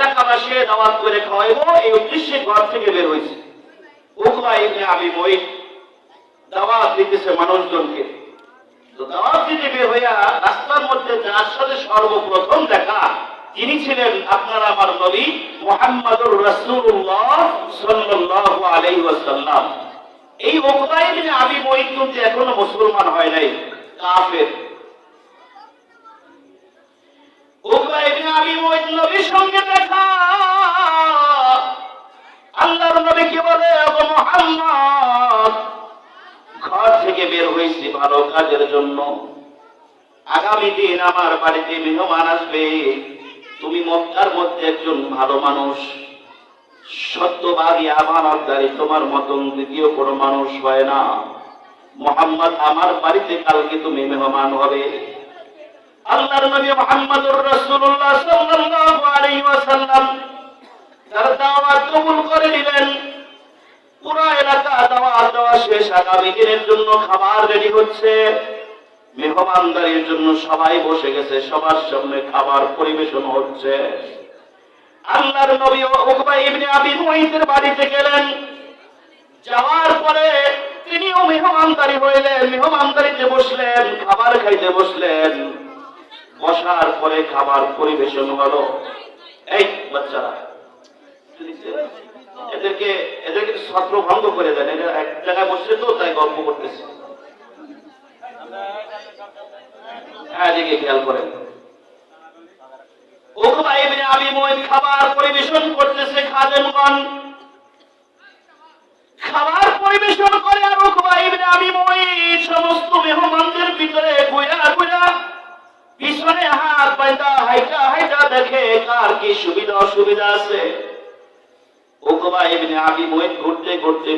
এলাকাবাসী দাওয়াত করে খাওয়াইবো, এই উদ্দেশ্যে ঘর থেকে বের হয়েছে। উকবা ইবনে আবি মুঈত দাওয়াত দিতেছে মানুষজনকে। তো দাওয়াত দিতে বের হইয়া রাস্তার মধ্যে যার সাথে সর্বপ্রথম দেখা, তিনি ছিলেন আপনার আমার নবী মোহাম্মদুর রাসূলুল্লাহ সাল্লাল্লাহু আলাইহি ওয়াসাল্লাম। এই উকবা ইবনে আবি মুঈত কিন্তু এখনও মুসলমান হয় নাই, কাফের। ঘর থেকে বের হয়েছি ভালো কাজের জন্য। আগামী দিন আমার বাড়িতে মেহমান আসবে। তুমি মক্কার মধ্যে একজন ভালো মানুষ। সত্যবাদী আমানতদারি তোমার মতন দ্বিতীয় কোনো মানুষ হয় না। মোহাম্মদ, আমার বাড়িতে কালকে তুমি মেহমান হবে। আল্লাহর নবী মুহাম্মদুর রাসূলুল্লাহ সাল্লাল্লাহু আলাইহি ওয়াসাল্লাম তার দাওয়াত কবুল করে নিলেন। পুরো এলাকা দাওয়াত দেওয়া শেষ, আগামী দিনের জন্য খাবার রেডি হচ্ছে। মেহমানদারির জন্য সবাই বসে গেছে, সবার সামনে খাবার পরিবেশন হচ্ছে। আল্লাহর নবী উকবা ইবনে আবি মুঈতের বাড়িতে গেলেন। যাওয়ার পরে তিনিও মেহমানদারি হইলেন, মেহমানদারিতে বসলেন, খাবার খাইতে বসলেন। বসার পরে খাবার পরিবেশন হলো। এই বাচ্চারা এদেরকে এদেরকে ছত্র ভঙ্গ করে দেন, এরা এক জায়গায় বসছে তো তাই গল্প করতেছে। হ্যাঁ দিকে খাবার পরিবেশন করতেছে খাদেমগণ খাবার পরিবেশন করে আর সমস্ত মেহমানদের ভিতরে গুয়া হাত হাইটা হাইটা দেখে কার কি সুবিধা অসুবিধা আছে? ইবনে আবি ঘুরতে ঘুরতে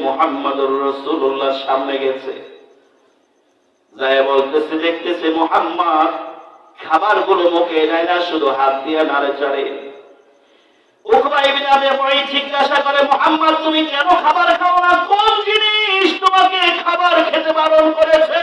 সামনে গেছে। যায় বলতেছে, দেখতেছে মুহাম্মদ খাবারগুলো মুখে নেয় না, শুধু হাত দিয়ে নাড়ে চাড়ে। উকবা ইবনে আবি জিজ্ঞাসা করে, মুহাম্মদ, তুমি কেন খাবার খাও না? কোন জিনিস তোমাকে খাবার খেতে বারণ করেছে?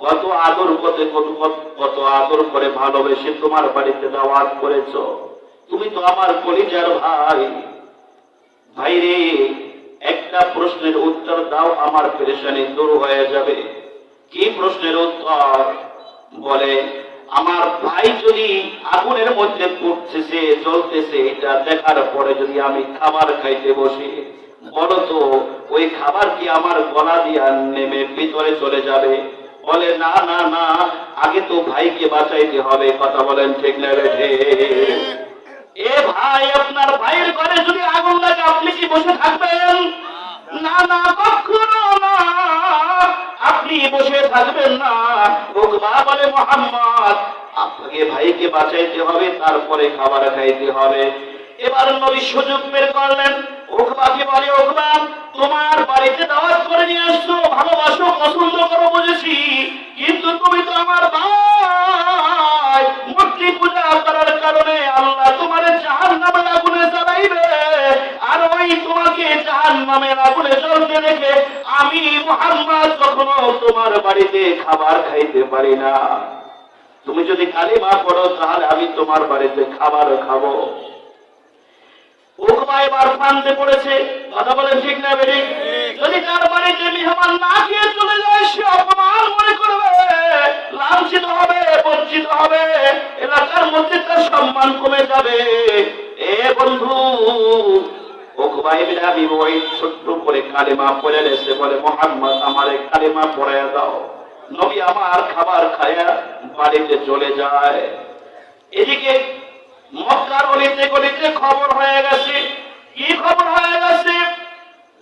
কত আদর কত কত আদর করে ভালোবেসে তোমার বাড়িতে দাওয়াত করেছ। তুমি তো আমার কলিজার ভাই। ভাই রে, একটা প্রশ্নের উত্তর দাও, আমার পেরেশানি দূর হয়ে যাবে। কি প্রশ্নের উত্তর? বলে আমার ভাই যদি আগুনের মধ্যে পড়তেছে, জ্বলতেছে, এটা দেখার পরে যদি আমি খাবার খাইতে বসি বলো তো ওই খাবার কি আমার গলা দিয়া নেমে ভিতরে চলে যাবে? বলে, না না না, আগে তো ভাইকে বাঁচাইতে হবে। কথা বলেন ঠিক না রে এ ভাই, আপনার ভাইয়ের ঘরে যদি আগুন লাগে, আপনি কি বসে থাকবেন? না না, কখনো না, আপনি বসে থাকবেন না। উকবা বলে, মোহাম্মদ আপনাকে ভাইকে বাঁচাইতে হবে, তারপরে খাবার খাইতে হবে। এবার নবী সুযোগ বের করলেন। উকবাকে বলে উকবা তোমার বাড়িতে দাওয়াত করে নিয়ে আসছো, ভালোবাসো, পছন্দ করো বুঝেছি, কিন্তু তুমি তো আমার ভাই। মূর্তি পূজা করার কারণে আল্লাহ তোমার জাহান নামের আগুনে জ্বালাইবে, আর ওই তোমাকে জাহান নামের আগুনে জ্বলতে দেখে আমি মোহাম্মদ কখনো তোমার বাড়িতে খাবার খাইতে পারি না। তুমি যদি কালিমা পড়ো, তাহলে আমি তোমার বাড়িতে খাবার খাব। এলাকার মধ্যে সম্মান কমে যাবে। এ বন্ধু ছোট্ট করে কালিমা পড়ে এসে বলে, মোহাম্মদ, আমারে কালিমা পড়ায়া দাও। নবী আমার খাবার খায়া বাড়িতে চলে যায়। এদিকে মক্কার অলিতে গলিতে খবর হয়ে গেছে। কি খবর হয়ে গেছে?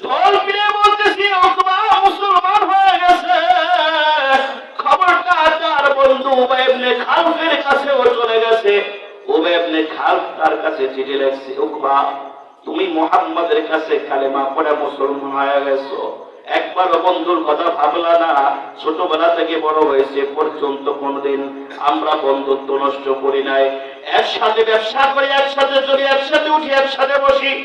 ঢোল পিড়ে বলতেছি, অথবা মুসলমান হয়ে গেছে। খবরটা তার বন্ধু উবায়বনে খালফের কাছে ও চলে গেছে। উবায়বনে খালফ তার কাছে চিঠি লেখছে, উকবা, তুমি মোহাম্মদের কাছে কালেমা পড়ে মুসলমান হয়ে গেছো। একবার বন্ধুর কথা ভাবলা না, ছোটবেলা থেকে বড় হয়েছে পর্যন্ত কোনদিন আমরা বন্ধুত্ব নষ্ট করি নাই। একসাথে ব্যবসা করি, একসাথে চলি, একসাথে উঠি, একসাথে বসি।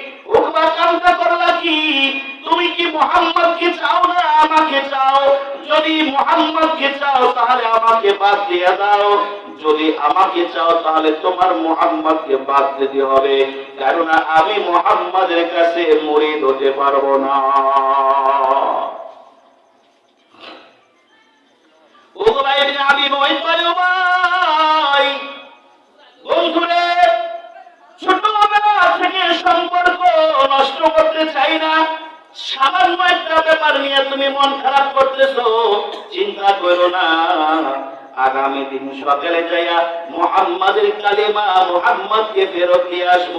কারণ আমি মোহাম্মদের কাছে মরিদ হতে পারব না। উকবা ইবনে আবি "ও ভাই, বন্ধুরে ছোটবেলা থেকে সম্পর্ক নষ্ট করতে চাই না। সামান্য একটা ব্যাপার নিয়ে তুমি মন খারাপ করতেছো চিন্তা করো না। আগামী দিন সকালে যাইয়া মোহাম্মদের কালিমা মোহাম্মদকে ফেরত দিয়ে আসব।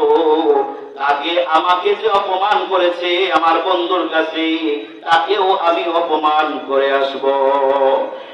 তাকে আমাকে যে অপমান করেছে আমার বন্ধুর কাছে তাকেও আমি অপমান করে আসব।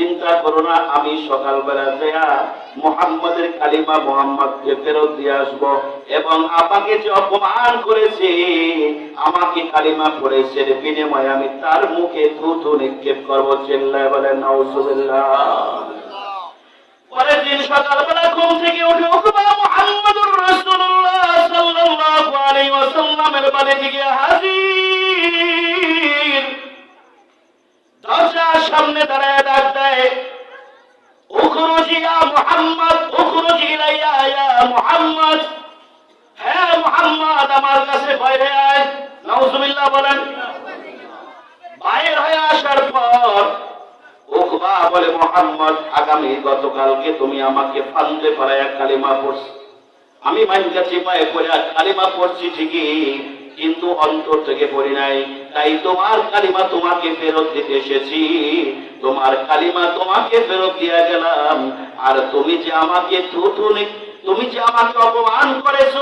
চিন্তা করো না, আমি সকালবেলা যাইয়া মোহাম্মদের কালিমা মোহাম্মদকে ফেরত দিয়ে আসব এবং আমাকে যে অপমান করেছে, আমাকে কালিমা পড়েছে বিনিময়ে আমি তার মুখে থুথু নিক্ষেপ করব। চিল্লায় বলেন নাউজুবিল্লাহ। পরের দিন সকালবেলা ঘুম থেকে উঠে উকবা মুহাম্মদুর রাসূলুল্লাহ সাল্লাল্লাহু আলাইহি ওয়াসাল্লামের বাড়ি থেকে হাজির। ইয়া হ্যাঁ মুহাম্মদ, আমার কাছে বাইরে আয়। নাউজুবিল্লাহ বলেন। বাইরে হয়ে আসার পর মোহাম্মদ কিন্তু অন্তর থেকে পড়ি নাই। তাই তোমার কালিমা তোমাকে ফেরত এসেছি। তোমার কালিমা তোমাকে ফেরত দিয়ে গেলাম। আর তুমি যে আমাকে থুথু তুমি যে আমাকে অপমান করেছ,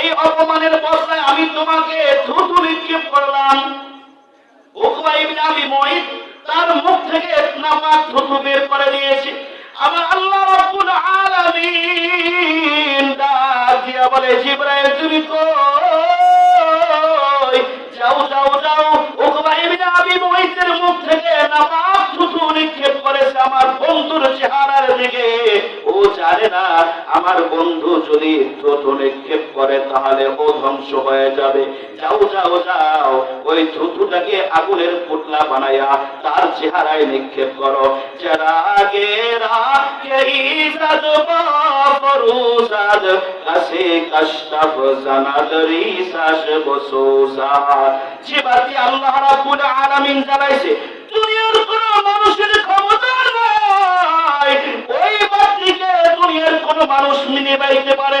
এই অপমানের বদলায় আমি তোমাকে থুথু নিক্ষেপ করলাম। তার মুখ থেকে নামাজ থুতু বের করে দিয়েছে আমার আল্লাহ রাব্বুল আলামিন বলে, জিবরাইল, তুমি কই বন্ধু যদি থুতু নিক্ষেপ করে, তাহলে ও ধ্বংস হয়ে যাবে। যাও যাও যাও, ওই থুতুটাকে আগুনের পুতলা বানায়া তার চেহারায় নিক্ষেপ করো। জিবাতি আল্লাহ রাব্বুল আলামিন জানাইছে দুনিয়ার কোন মানুষের ক্ষমতা নাই ওই বাতিকে দুনিয়ার কোন মানুষ মিলে বাইতে পারে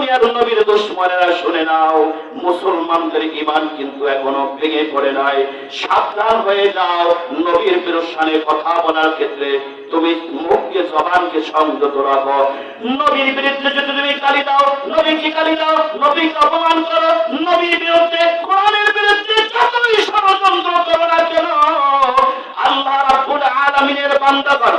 দুনিয়ার নবীর দুশ্মনেরা শুনে নাও, মুসলমানদের ইমান কিন্তু এখনও ভেঙে পড়ে নাই। সাবধান হয়ে যাও, নবীর বিরসানে কথা বলার ক্ষেত্রে তুমি মুখকে, জবানকে সংযত রাখো। নবীর বিরুদ্ধে যদি তুমি গালি দাও, নবীকে গালি দাও, নবীকে অপমান করো, নবীর বিরুদ্ধে, কোরআনের বিরুদ্ধে যতই ষড়যন্ত্র করো না কেন, আল্লাহ রাব্বুল আলামিনের বান্দাগণ